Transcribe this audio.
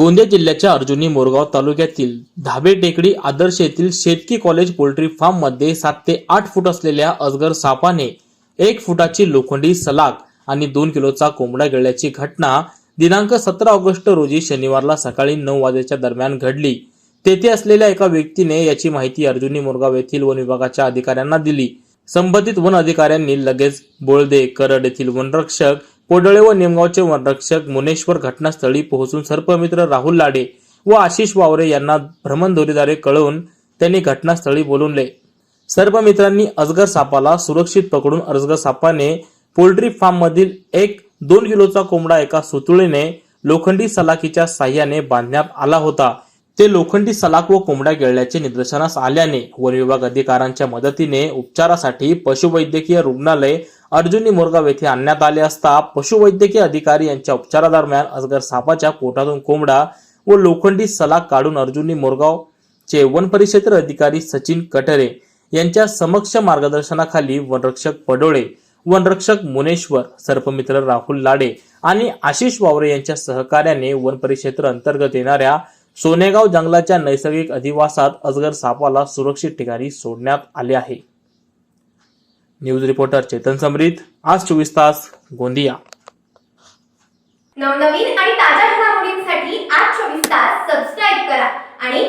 गोंदिया जिल्ह्याच्या अर्जुनी मोरगाव तालुक्यातील धाबे टेकडी आदर्श येथील शेतकी कॉलेज पोल्ट्री फार्ममध्ये सात ते आठ फूट असलेल्या अजगर सापाने एक फुटाची लोखंडी सलाग आणि दोन किलोचा कोंबडा गिळल्याची घटना दिनांक सतरा ऑगस्ट रोजी शनिवारला सकाळी नऊ वाजेच्या दरम्यान घडली. तेथे असलेल्या एका व्यक्तीने याची माहिती अर्जुनी मोरगाव येथील वन विभागाच्या अधिकाऱ्यांना दिली. संबंधित वन अधिकाऱ्यांनी लगेच बोळदे करड येथील वनरक्षक कोडळे व निमगावचे वनरक्षक मुनेश्वर घटनास्थळी पोहोचून सर्पमित्र राहुल लाडे व आशिष वावरे यांना भ्रमणधोरीद्वारे कळवून त्यांनी घटनास्थळी बोलवले. सर्पमित्रांनी अजगर सापाला सुरक्षित पकडून अजगर सापाने पोल्ट्री फार्ममधील एक दोन किलोचा कोंबडा एका सुतुळीने लोखंडी सलाखीच्या साह्याने बांधण्यात आला होता. ते लोखंडी सलाख व कोंबडा गिळल्याचे निदर्शनास आल्याने वन विभाग अधिकाऱ्यांच्या मदतीने उपचारासाठी पशुवैद्यकीय रुग्णालय अर्जुनी मोरगाव येथे आणण्यात आले असता पशुवैद्यकीय अधिकारी यांच्या उपचारादरम्यान अजगर सापाच्या पोटातून कोंबडा व लोखंडी सलाख काढून अर्जुनी मोरगाव चे वन परिक्षेत्र अधिकारी सचिन कटरे यांच्या समक्ष मार्गदर्शनाखाली वनरक्षक पडोळे वनरक्षक मुनेश्वर सर्पमित्र राहुल लाडे आणि आशिष वावरे यांच्या सहकार्याने वन परिक्षेत्र अंतर्गत येणाऱ्या सोनेगाव जंगलाच्या नैसर्गिक अधिवासात अजगर सापाला सुरक्षित ठिकाणी सोडण्यात आले आहे. न्यूज रिपोर्टर चेतन समरीत आज चोवीस तास गोंदिया. नवनवीन आणि ताज्या घडामोडींसाठी आज चोवीस तास सबस्क्राईब करा आणि